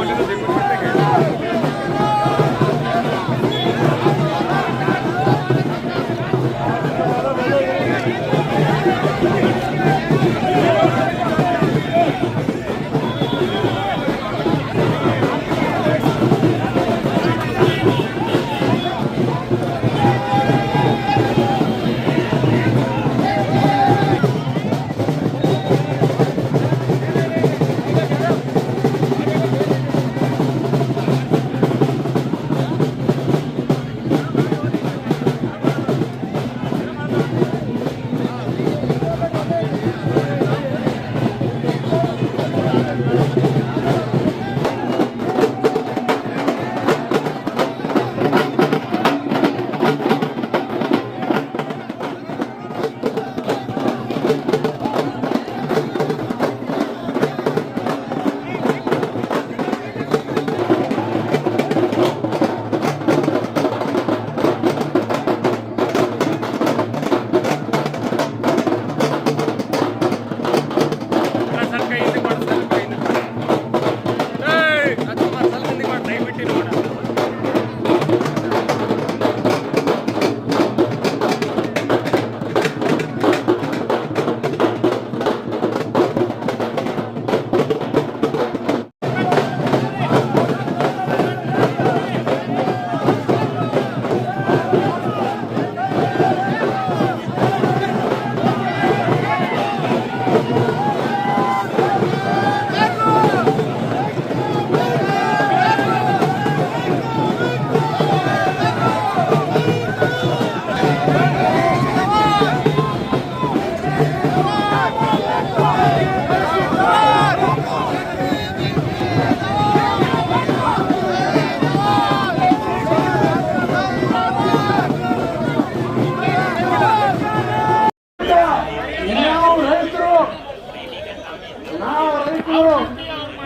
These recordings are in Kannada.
বললেন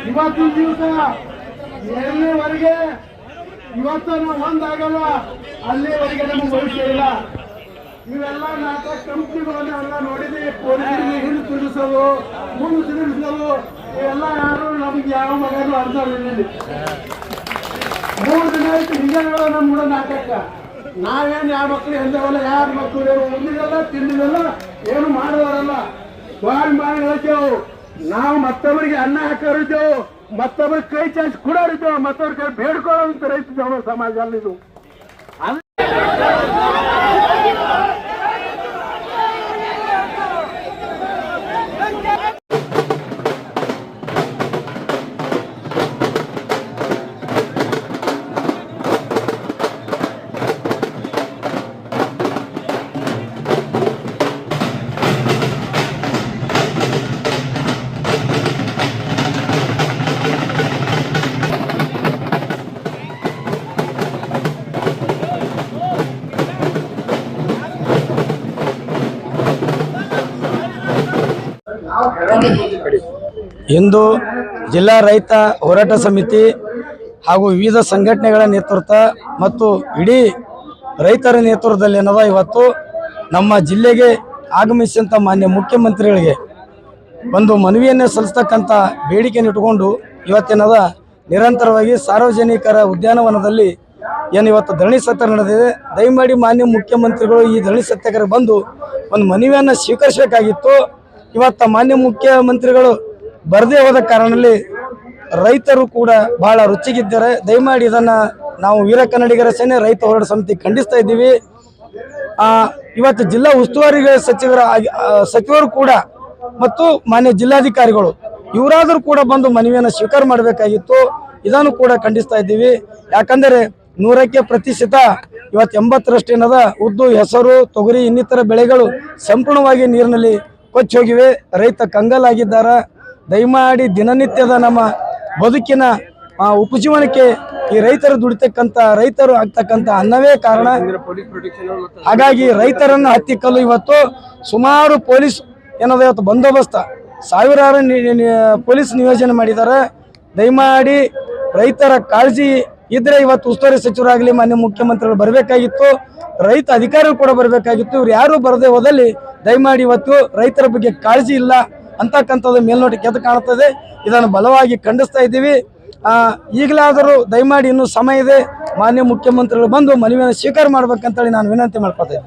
ಇವತ್ತಿನ ದಿವಸ ಎಲ್ಲಿವರೆಗೆ ಇವತ್ತು ನಾವು ಒಂದಾಗಲ್ಲ ಅಲ್ಲಿವರೆಗೆ ನಮಗೆ ಭವಿಷ್ಯ ಇಲ್ಲ. ಇವೆಲ್ಲ ನಾಲ್ಕು ಕಂಪ್ನಿಗಳನ್ನೆಲ್ಲ ನೋಡಿದ್ವಿ ಪೊಲೀಸರಿಗೆ ಮೂರು ತಿಳಿಸೋದು ಎಲ್ಲ ಯಾರು ನಮ್ಗೆ ಯಾವ ಮಗನೂ ಅರ್ಥ ಆಗಲಿಲ್ಲ ಮೂರು ದಿನ ಆಯ್ತು ಹಿಂಗೆ ನಮ್ಮ ಕೂಡ ನಾಟಕ. ನಾವೇನು ಯಾವ ಮಕ್ಕಳು ಎಂದವಲ್ಲ ಯಾರ ಮಕ್ಕಳು ಏನು ಉಂಡಿದಲ್ಲ ತಿಂದಿದಲ್ಲ ಏನು ಮಾಡೋರಲ್ಲ. ಬಾರಿ ಮಾಡಿ ಹೇಳ್ತೇವು. ನಾವು ಮತ್ತೊಬ್ಬರಿಗೆ ಅನ್ನ ಹಾಕೋರಿದ್ದೇವು ಮತ್ತೊಬ್ಬರಿಗೆ ಕೈ ಚಾಚಿ ಕೊಡೋರಿದ್ದೇವು ಮತ್ತೊಬ್ಬರ ಕೈ ಬೇಡ್ಕೊಳ್ಳೋಂತ ರೈತ ಸಮಾಜದಲ್ಲಿ ಸಮಾಜ ಅಲ್ಲಿದು ಅದು ಇಂದು ಜಿಲ್ಲಾ ರೈತ ಹೋರಾಟ ಸಮಿತಿ ಹಾಗೂ ವಿವಿಧ ಸಂಘಟನೆಗಳ ನೇತೃತ್ವ ಮತ್ತು ಇಡೀ ರೈತರ ನೇತೃತ್ವದಲ್ಲಿ ಏನದ ಇವತ್ತು ನಮ್ಮ ಜಿಲ್ಲೆಗೆ ಆಗಮಿಸಿದಂಥ ಮಾನ್ಯ ಮುಖ್ಯಮಂತ್ರಿಗಳಿಗೆ ಒಂದು ಮನವಿಯನ್ನೇ ಸಲ್ಲಿಸ್ತಕ್ಕಂಥ ಬೇಡಿಕೆಯನ್ನು ಇಟ್ಟುಕೊಂಡು ಇವತ್ತೇನದ ನಿರಂತರವಾಗಿ ಸಾರ್ವಜನಿಕರ ಉದ್ಯಾನವನದಲ್ಲಿ ಏನು ಇವತ್ತು ಧರಣಿ ಸತ್ಯ ನಡೆದಿದೆ. ದಯಮಾಡಿ ಮಾನ್ಯ ಮುಖ್ಯಮಂತ್ರಿಗಳು ಈ ಧರಣಿ ಸತ್ಯಾಗ್ರಹ ಬಂದು ಒಂದು ಮನವಿಯನ್ನು ಸ್ವೀಕರಿಸಬೇಕಾಗಿತ್ತು. ಇವತ್ತು ಮಾನ್ಯ ಮುಖ್ಯಮಂತ್ರಿಗಳು ಬರದೇ ಹೋದ ಕಾರಣದಲ್ಲಿ ರೈತರು ಕೂಡ ಬಹಳ ರುಚಿಗಿದ್ದಾರೆ. ದಯಮಾಡಿ ಇದನ್ನ ನಾವು ವೀರ ಕನ್ನಡಿಗರ ಸೇನೆ, ರೈತ ಹೋರಾಟ ಸಮಿತಿ ಖಂಡಿಸ್ತಾ ಇದ್ದೀವಿ. ಇವತ್ತು ಜಿಲ್ಲಾ ಉಸ್ತುವಾರಿ ಸಚಿವರ ಸಚಿವರು ಕೂಡ ಮತ್ತು ಮಾನ್ಯ ಜಿಲ್ಲಾಧಿಕಾರಿಗಳು ಇವರಾದರೂ ಕೂಡ ಬಂದು ಮನವಿಯನ್ನು ಸ್ವೀಕಾರ ಮಾಡಬೇಕಾಗಿತ್ತು. ಇದನ್ನು ಕೂಡ ಖಂಡಿಸ್ತಾ ಇದ್ದೀವಿ. ಯಾಕಂದರೆ ನೂರಕ್ಕೆ ಪ್ರತಿಶತ ಇವತ್ತು ಎಂಬತ್ತರಷ್ಟು ಏನದ ಉದ್ದು, ಹೆಸರು, ತೊಗರಿ ಇನ್ನಿತರ ಬೆಳೆಗಳು ಸಂಪೂರ್ಣವಾಗಿ ನೀರಿನಲ್ಲಿ ಕೊಚ್ಚಿ ಹೋಗಿವೆ. ರೈತ ಕಂಗಾಲಾಗಿದ್ದಾರೆ. ದಯಮಾಡಿ ದಿನನಿತ್ಯದ ನಮ್ಮ ಬದುಕಿನ ಉಪಜೀವನಕ್ಕೆ ಈ ರೈತರು ದುಡಿತಕ್ಕಂಥ, ರೈತರು ಆಗ್ತಕ್ಕಂಥ ಅನ್ನವೇ ಕಾರಣ. ಹಾಗಾಗಿ ರೈತರನ್ನು ಹತ್ತಿಕ್ಕಲು ಇವತ್ತು ಸುಮಾರು ಪೊಲೀಸ್ ಏನದ ಇವತ್ತು ಬಂದೋಬಸ್ತ. ಸಾವಿರಾರು ಪೊಲೀಸ್ ನಿಯೋಜನೆ ಮಾಡಿದ್ದಾರೆ. ದಯಮಾಡಿ ರೈತರ ಕಾಳಜಿ ಇದ್ರೆ ಇವತ್ತು ಉಸ್ತುವಾರಿ ಸಚಿವರಾಗಲಿ ಮಾನ್ಯ ಮುಖ್ಯಮಂತ್ರಿಗಳು ಬರಬೇಕಾಗಿತ್ತು, ರೈತ ಅಧಿಕಾರಿಗಳು ಕೂಡ ಬರಬೇಕಾಗಿತ್ತು, ಇವ್ರು ಯಾರು ಬರದೆ ಹೋದಲ್ಲಿ ದಯಮಾಡಿ ಇವತ್ತು ರೈತರ ಬಗ್ಗೆ ಕಾಳಜಿ ಇಲ್ಲ ಅಂತಕ್ಕಂಥದ್ದು ಮೇಲ್ನೋಟಕ್ಕೆ ಎದ್ದು ಕಾಣುತ್ತದೆ. ಇದನ್ನು ಬಲವಾಗಿ ಖಂಡಿಸ್ತಾ ಇದ್ದೀವಿ. ಈಗಲಾದರೂ ದಯಮಾಡಿ ಇನ್ನೂ ಸಮಯ ಇದೆ. ಮಾನ್ಯ ಮುಖ್ಯಮಂತ್ರಿಗಳು ಬಂದು ಮನವಿಯನ್ನು ಸ್ವೀಕಾರ ಮಾಡ್ಬೇಕಂತೇಳಿ ನಾನು ವಿನಂತಿ ಮಾಡ್ಕೊತೇನೆ